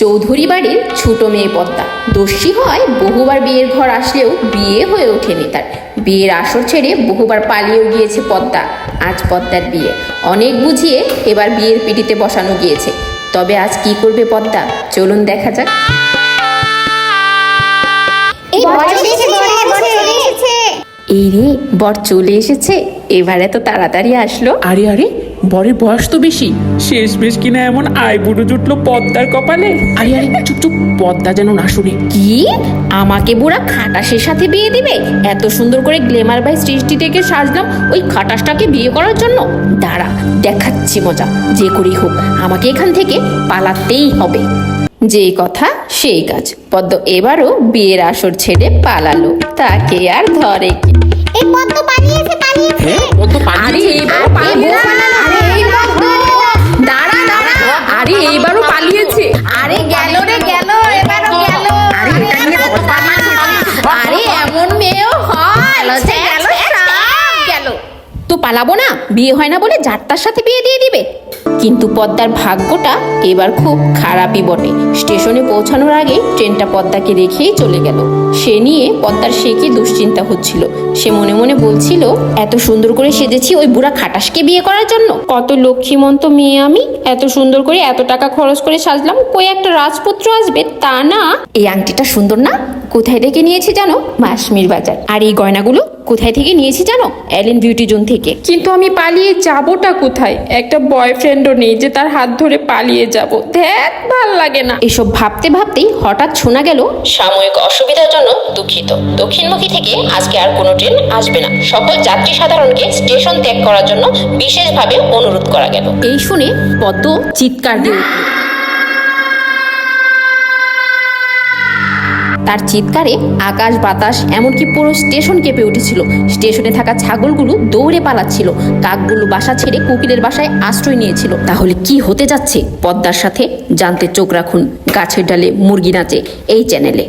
চৌধুরী বাড়ির ছোট মেয়ে পদ্মা। দোষী হয় বহুবার বিয়ের ঘর আসলেও বিয়ে হয়ে ওঠেনি তার। বিয়ের আসর ছেড়ে বহুবার পালিয়েও গিয়েছে পদ্মা। আজ পদ্মার বিয়ে। অনেক বুঝিয়ে এবার বিয়ের পিটিতে বসানো গিয়েছে। তবে আজ কি করবে পদ্মা? চলুন দেখা যাক। এই রে বর চলে এসেছে। এবার এত তাড়াতাড়ি আসলো। আরে আরে বরের বয়স তো বেশি। শেষ বেশ কিনা এমন আয় বুড়ো জুটলো পদ্মার কপালে? আরে আরে চুপ চুপ পদ্মা যেন না শুনে। কি? আমাকে বুড়া খাটাসের সাথে বিয়ে দিবে? এত সুন্দর করে গ্লেমার বাই সৃষ্টি থেকে সাজলাম ওই খাটাসটাকে বিয়ে করার জন্য? দাঁড়া দেখাচ্ছি মজা। যে করেই হোক আমাকে এখান থেকে পালাতেই হবে। যে কথা সেই কাজ। পদ্ম এবারও বিয়ের আসর ছেড়ে পালালো। তাকে আর ধরে কি? এই পদ্ম পালিয়েছে পালিয়েছে। পদ্ম আরে পালিয়েছে আরে এবারও পালিয়েছে। আরে গেল রে গেল এবারও গেল। আরে এমন মেয়েও হয়। গেল তো পালাবো না? বিয়ে হয় না বলে যার সাথে বিয়ে দিয়ে দিবে? কিন্তু পদ্মার ভাগ্যটা এবার খুব খারাপই বটে। স্টেশনে পৌঁছানোর আগে ট্রেনটা পদ্মাকে রেখেই চলে গেল। সে নিয়ে পদ্মার সে কি দুশ্চিন্তা হচ্ছিল? সে মনে মনে বলছিল, এত সুন্দর করে সেজেছি ওই বুড়া খাটাসকে বিয়ে করার জন্য। কত লক্ষ্মীমন্ত মেয়ে আমি। এত সুন্দর করে এত টাকা খরচ করে সাজলাম। কই একটা রাজপুত্র আসবে তা না। এই আংটিটা সুন্দর না? কোথায় থেকে নিয়েছি জানো? মাসমির বাজার। আর এই গয়নাগুলো কোথায় থেকে নিয়েছি জানো? অ্যালেন বিউটি জোন থেকে। কিন্তু আমি পালিয়ে যাবোটা কোথায়? একটা বয়ফ্রেন্ডও নেই যে তার হাত ধরে পালিয়ে যাব। ধ্যাত ভালো লাগে না। এসব ভাবতে ভাবতেই হঠাৎ শোনা গেল সাময়িক অসুবিধার জন্য দুঃখিত। দক্ষিণমুখী থেকে আজকে আর কোনো ট্রেন আসবে না। সকল যাত্রী সাধারণকে স্টেশন ত্যাগ করার জন্য বিশেষভাবে অনুরোধ করা গেল। এই শুনে পদ্ম চিৎকার দিয়ে উঠল। তার চিৎকারে আকাশ, বাতাস, এমনকি পুরো স্টেশন কেঁপে উঠেছিল। স্টেশনে থাকা ছাগলগুলো দৌড়ে পালাচ্ছিল। কাকগুলো বাসা ছেড়ে কুকিলের বাসায় আশ্রয় নিয়েছিল। তাহলে কি হতে যাচ্ছে? পদ্মার সাথে জানতে চোখ রাখুন গাছের ডালে মুরগি নাচে এই চ্যানেলে।